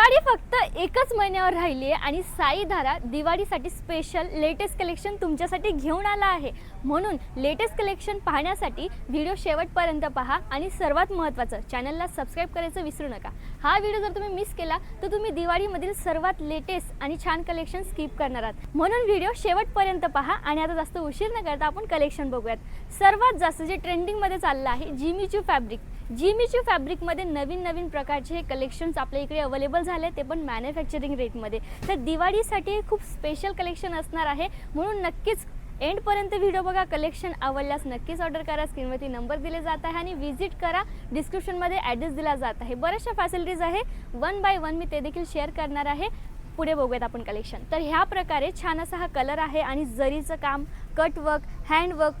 दिवाळी फक्त एकच महिन्यावर राहिली आहे आणि साईधारा दिवाळीसाठी स्पेशल लेटेस्ट कलेक्शन तुमच्यासाठी घेऊन आला आहे. म्हणून लेटेस्ट कलेक्शन पाहण्यासाठी व्हिडिओ शेवटपर्यंत पहा आणि सर्वात महत्त्वाचं चॅनलला सबस्क्राईब करायचं विसरू नका. हा व्हिडिओ जर तुम्ही मिस केला तर तुम्ही दिवाळीमधील सर्वात लेटेस्ट आणि छान कलेक्शन स्किप करणार आहात. म्हणून व्हिडिओ शेवटपर्यंत पहा आणि आता जास्त उशीर न करता आपण कलेक्शन बघूयात. सर्वात जास्त जे ट्रेंडिंगमध्ये चाललं आहे Jimmy Choo fabric Jimmy Choo फॅब्रिकमध्ये नवीन नवीन प्रकारचे हे कलेक्शन्स आपल्या इकडे अवेलेबल झाले ते पण मॅन्युफॅक्चरिंग रेटमध्ये तर दिवाळीसाठी खूप स्पेशल कलेक्शन असणार आहे. म्हणून नक्कीच एंडपर्यंत व्हिडिओ बघा. कलेक्शन आवडल्यास नक्कीच ऑर्डर करा. स्क्रीनवरती नंबर दिले जात आहे आणि व्हिजिट करा. डिस्क्रिप्शनमध्ये ॲड्रेस दिला जात आहे. बऱ्याचशा फॅसिलिटीज आहे. वन बाय वन मी ते देखील शेअर करणार आहे. पुढे बघूयात आपण कलेक्शन तर ह्या प्रकारे छान असा हा कलर आहे आणि जरीचं काम cutwork handwork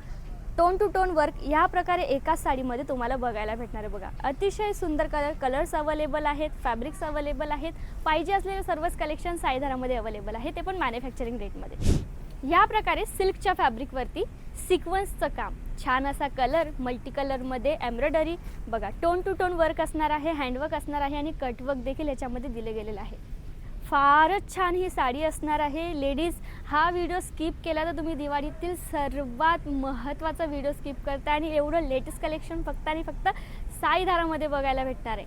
tone to tone work ह्या प्रकारे एकाच साडीमध्ये तुम्हाला बघायला भेटणार आहे बघा. अतिशय सुंदर कलर कलर्स अवेलेबल आहेत फॅब्रिक्स अवेलेबल आहेत पाहिजे असलेले सर्वच कलेक्शन साईधारामध्ये अवेलेबल आहे ते पण मॅन्युफॅक्चरिंग रेटमध्ये या प्रकारे सिल्कच्या फॅब्रिकवरती सिक्वन्सचं काम. छान असा कलर मल्टी कलरमध्ये एम्ब्रॉयडरी बघा टोन टू टोन वर्क असणार आहे हँडवर्क असणार आहे आणि कटवर्क देखील याच्यामध्ये दिले गेलेलं आहे. फारच छान ही साडी असणार आहे. लेडीज हा व्हिडिओ स्किप केला तर तुम्ही दिवाळीतील सर्वात महत्त्वाचा व्हिडिओ स्किप करता आणि एवढं लेटेस्ट कलेक्शन फक्त आणि फक्त साईधारामध्ये बघायला भेटणार आहे.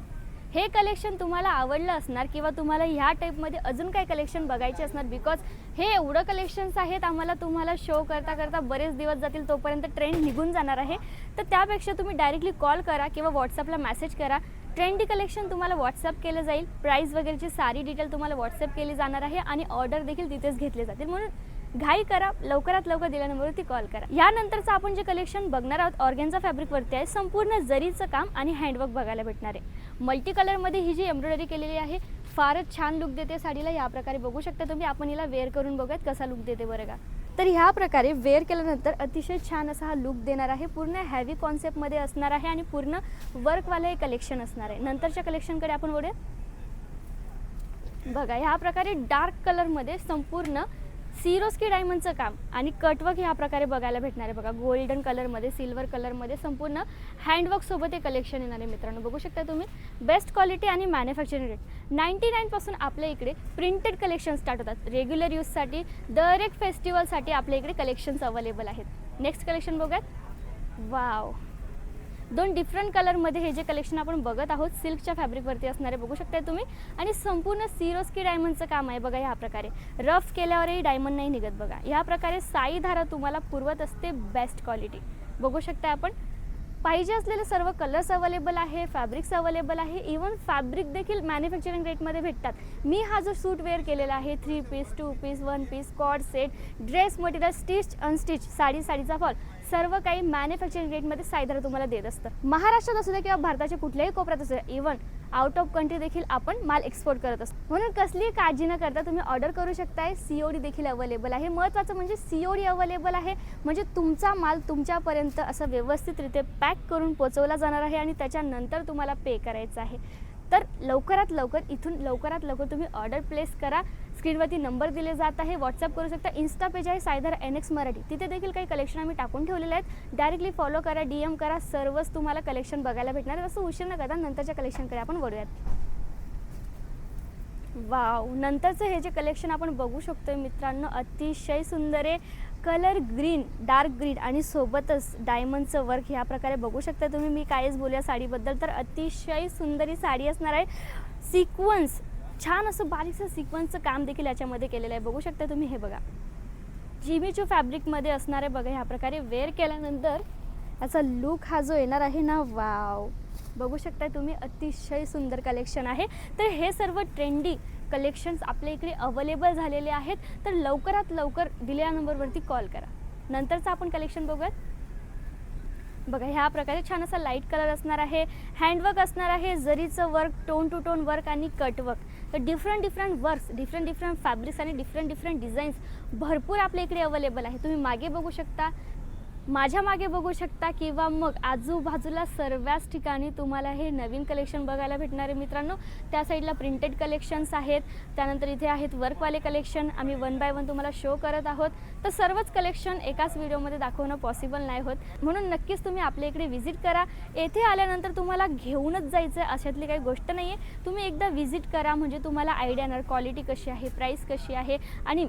हे कलेक्शन तुम्हाला आवडलं असणार किंवा तुम्हाला ह्या टाईपमध्ये अजून काही कलेक्शन बघायचे असणार? बिकॉज हे एवढं कलेक्शन्स आहेत आम्हाला तुम्हाला शो करता करता बरेच दिवस जातील तोपर्यंत ट्रेंड निघून जाणार आहे. तर त्यापेक्षा तुम्ही डायरेक्टली कॉल करा किंवा व्हॉट्सअपला मेसेज करा. ट्रेंडी कलेक्शन तुम्हाला व्हॉट्सअप केलं जाईल. प्राईस वगैरेची सारी डिटेल तुम्हाला व्हॉट्सअप केली जाणार आहे आणि ऑर्डर देखील तिथेच घेतले जातील. म्हणून घाई करा लवकरात लवकर दिल्या नंबरवरती कॉल करा. यानंतरचं आपण जे कलेक्शन बघणार आहोत ऑर्गॅनचा फॅब्रिकवरती आहे. संपूर्ण जरीचं काम आणि हँडवर्क बघायला भेटणार आहे. मल्टी कलरमध्ये ही जी एम्ब्रॉयडरी केलेली आहे फारच छान लुक देते साडीला. या प्रकारे बघू शकता तुम्ही. आपण हिला वेअर करून बघूयात कसा लुक देते बरं का. तर ह्या प्रकारे वेअर केल्यानंतर अतिशय छान असा हा लुक देणार आहे. पूर्ण हॅवी कॉन्सेप्टमध्ये असणार आहे आणि पूर्ण वर्कवालं हे कलेक्शन असणार आहे. नंतरच्या कलेक्शनकडे आपण वळूया बघा ह्या प्रकारे डार्क कलरमध्ये संपूर्ण सिरोस्की डायमंडचं काम. आणि कटवर्क ह्या प्रकारे बघायला भेटणार आहे बघा. गोल्डन कलरमध्ये सिल्वर कलरमध्ये संपूर्ण हँडवर्कसोबत हे कलेक्शन येणार आहे मित्रांनो. बघू शकता तुम्ही. बेस्ट क्वालिटी आणि मॅन्युफॅक्चरिंग रेट नाईन्टी नाईनपासून आपल्या इकडे प्रिंटेड कलेक्शन स्टार्ट होतात. रेग्युलर यूजसाठी दर एक फेस्टिवलसाठी आपल्या इकडे कलेक्शन्स अवेलेबल आहेत. नेक्स्ट कलेक्शन बघूयात. वाव दोन डिफरंट कलरमध्ये हे जे कलेक्शन आपण बघत आहोत सिल्कच्या फॅब्रिकवरती असणारे बघू शकताय तुम्ही. आणि संपूर्ण सिरोस्की डायमंडचं काम आहे बघा ह्या प्रकारे. रफ केल्यावरही डायमंड नाही निघत बघा. ह्या प्रकारे साई धारा तुम्हाला पुरवत असते बेस्ट क्वालिटी बघू शकता आपण. पाहिजे असलेले सर्व कलर्स अवेलेबल आहे फॅब्रिक्स अवेलेबल आहे. इवन फॅब्रिक देखील मॅन्युफॅक्चरिंग रेटमध्ये भेटतात. मी हा जो सूट वेअर केलेला आहे three piece two piece one piece coord set dress material stitch unstitch sari साडीचा फॉल सर्व काही मॅन्युफॅक्चरिंग रेटमध्ये सायधारा तुम्हाला देत असतं. महाराष्ट्रात असू दे किंवा भारताच्या कुठल्याही कोपऱ्यात असू दे इव्हन आउट ऑफ कंट्री देखील आपण माल एक्सपोर्ट करत असतो. म्हणून कसलीही काळजी न करता तुम्ही ऑर्डर करू शकताय. सीओडी देखील अवेलेबल आहे. महत्त्वाचं म्हणजे सीओडी अवेलेबल आहे. म्हणजे तुमचा माल तुमच्यापर्यंत असं व्यवस्थितरित्या पॅक करून पोचवला जाणार आहे आणि त्याच्यानंतर तुम्हाला पे करायचं आहे. तर लवकरात लवकर इथून लवकरात लवकर तुम्ही ऑर्डर प्लेस करा. स्क्रीनवरती नंबर दिले जात आहे. व्हॉट्सअप करू शकता. इन्स्टा पेज आहे सायधर एन एक्स मराठी. तिथे देखील काही कलेक्शन आम्ही टाकून ठेवलेले आहेत. डायरेक्टली फॉलो करा डी एम करा. सर्वच तुम्हाला कलेक्शन बघायला भेटणार असं उशीर न करता नंतरच्या कलेक्शनकडे आपण वळूयात. वाव नंतरचं हे जे कलेक्शन आपण बघू शकतोय मित्रांनो अतिशय सुंदर आहे. कलर ग्रीन डार्क ग्रीन आणि सोबतच डायमंडचं वर्क ह्या प्रकारे बघू शकता तुम्ही. मी कायच बोलूया साडीबद्दल तर अतिशय सुंदर ही साडी असणार आहे. सिक्वन्स छान असं बारीकसं सिक्वन्सचं काम देखील याच्यामध्ये केलेलं आहे. बघू शकता तुम्ही हे बघा. जिमीचू फॅब्रिकमध्ये असणार आहे बघा ह्या प्रकारे वेअर केल्यानंतर याचा लुक हा जो येणार आहे ना वाव बघू शकताय तुम्ही अतिशय सुंदर कलेक्शन आहे. तर हे सर्व ट्रेंडी कलेक्शन्स आपल्या इकडे अवेलेबल झालेले आहेत. तर लवकरात लवकर दिलेल्या नंबरवरती कॉल करा. नंतरचं आपण कलेक्शन बघूयात. बघा ह्या प्रकारे छान असा लाइट कलर असणार आहे. हँडवर्क असणार आहे जरीचं work tone to tone work आणि कटवर्क तर different different works different different fabrics आणि डिफरंट डिफरंट डिझाईन्स भरपूर आपल्या इकडे अवेलेबल आहे. तुम्ही मागे बघू शकता. माझ्या मागे बघू शकता किंवा मग आजूबाजूला सर्वच ठिकाणी तुम्हाला हे नवीन कलेक्शन बघायला भेटणार आहे मित्रांनो. त्या साईडला प्रिंटेड कलेक्शन्स आहेत. त्यानंतर इथे आहेत वर्कवाले कलेक्शन आम्ही वन बाय वन तुम्हाला शो करत आहोत. तर सर्वच कलेक्शन एकाच व्हिडिओमध्ये दाखवणं पॉसिबल नाही होत. म्हणून नक्कीच तुम्ही आपल्या इकडे व्हिजिट करा. येथे आल्यानंतर तुम्हाला घेऊनच जायचं आहे अशातली काही गोष्ट नाही आहे तुम्ही एकदा व्हिजिट करा. म्हणजे तुम्हाला आयडिया येणार. क्वालिटी कशी आहे? प्राईस कशी आहे? आणि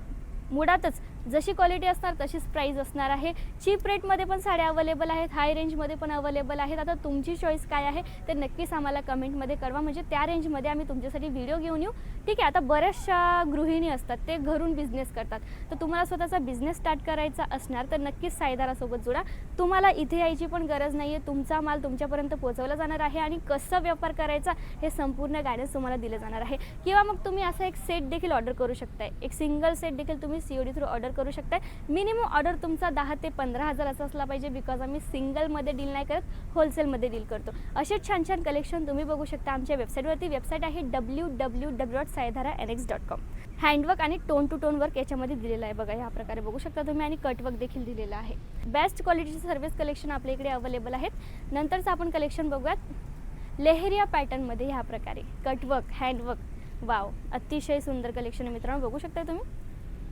मुळातच जशी क्वालिटी असणार तशीच प्राईज असणार आहे. चीप रेटमध्ये पण साड्या अवेलेबल आहेत हाय रेंजमध्ये पण अवेलेबल आहेत. आता तुमची चॉईस काय आहे ते नक्कीच आम्हाला कमेंटमध्ये कळवा. म्हणजे त्या रेंजमध्ये आम्ही तुमच्यासाठी व्हिडिओ घेऊन येऊ. ठीक आहे आता बऱ्याचशा गृहिणी असतात ते घरून बिझनेस करतात. तर तुम्हाला स्वतःचा बिझनेस स्टार्ट करायचा असणार तर नक्कीच सायदारासोबत जोडा. तुम्हाला इथे यायची पण गरज नाही आहे तुमचा माल तुमच्यापर्यंत पोहोचवला जाणार आहे आणि कसं व्यापार करायचा हे संपूर्ण गायडन्स तुम्हाला दिलं जाणार आहे. किंवा मग तुम्ही असा एक सेट देखील ऑर्डर करू शकताय. एक सिंगल सेट देखील तुम्ही C O D through order करू शकताय. मिनिमम ऑर्डर तुमचा दहा ते पंधरा हजाराचा असला पाहिजे बिकॉज आम्ही सिंगलमध्ये डील नाही करत होलसेलमध्ये डील करतो. असे छान छान कलेक्शन तुम्ही बघू शकता आमच्या वेबसाईटवरती वेबसाईट आहे W W W dot Saidhara N X dot com handwork आणि टोन टू टोन वर्क याच्यामध्ये दिलेलं आहे बघा ह्या प्रकारे बघू शकता तुम्ही आणि कटवर्क देखील दिलेलं आहे. बेस्ट क्वालिटीचे सर्विस कलेक्शन आपल्या इकडे अवेलेबल आहेत. नंतरचं आपण कलेक्शन बघूयात. लेहरिया पॅटर्नमध्ये ह्या प्रकारे. कटवर्क हँडवर्क वाव अतिशय सुंदर कलेक्शन आहे मित्रांनो. बघू शकता तुम्ही?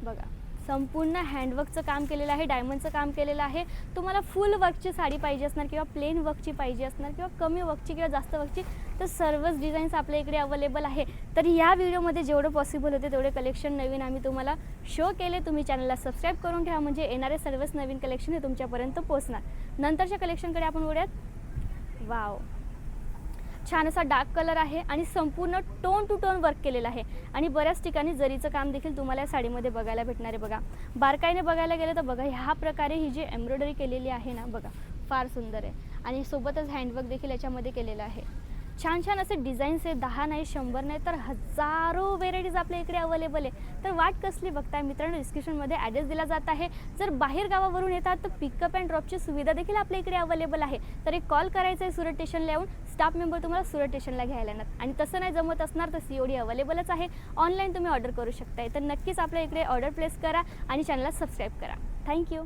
बघा. संपूर्ण हँडवर्कचं काम केलेलं आहे डायमंडचं काम केलेलं आहे. तुम्हाला फुल वर्कची साडी पाहिजे असणार किंवा प्लेन वर्कची पाहिजे असणार किंवा कमी वर्कची किंवा जास्त वर्कची तर सर्वच डिझाईन्स आपल्या इकडे अवेलेबल आहे. तर या व्हिडिओमध्ये जेवढं पॉसिबल होते तेवढे कलेक्शन नवीन आम्ही तुम्हाला शो केले. तुम्ही चॅनलला सबस्क्राईब करून ठेवा म्हणजे येणारे सर्वच नवीन कलेक्शन हे तुमच्यापर्यंत पोहोचणार. नंतरच्या कलेक्शनकडे आपण उड्यात वाव छान असा डार्क कलर आहे आणि संपूर्ण टोन टू टोन वर्क केलेलं आहे. आणि बऱ्याच ठिकाणी जरीचं काम देखील तुम्हाला या साडीमध्ये बघायला भेटणार आहे बघा. बारकाईने बघायला गेलं तर बघा ह्या प्रकारे ही जी एम्ब्रॉयडरी केलेली आहे ना बघा फार सुंदर आहे. आणि सोबतच हँडवर्क देखील याच्यामध्ये केलेलं आहे. छान छान असे डिझाईन्स आहे दहा नाही शंभर नाही तर हजारो व्हेरायटीज आपल्या इकडे अवेलेबल आहे तर वाट कसली बघताय मित्रांनो? डिस्क्रिप्शनमध्ये ॲड्रेस दिला जात आहे. जर बाहेर गावावरून येतात तर पिकअप अँड ड्रॉपची सुविधा देखील आपल्या इकडे अवेलेबल आहे. तर एक कॉल करायचा आहे सुरत स्टेशनला येऊन. स्टाफ मेंबर तुम्हाला सुरत स्टेशनला घ्यायला येणार. आणि तसं नाही जमत असणार तर सी ओ डी अवेलेबलच आहे. ऑनलाईन तुम्ही ऑर्डर करू शकताय. तर नक्कीच आपल्या इकडे ऑर्डर प्लेस करा आणि चॅनलला सबस्क्राईब करा. थँक्यू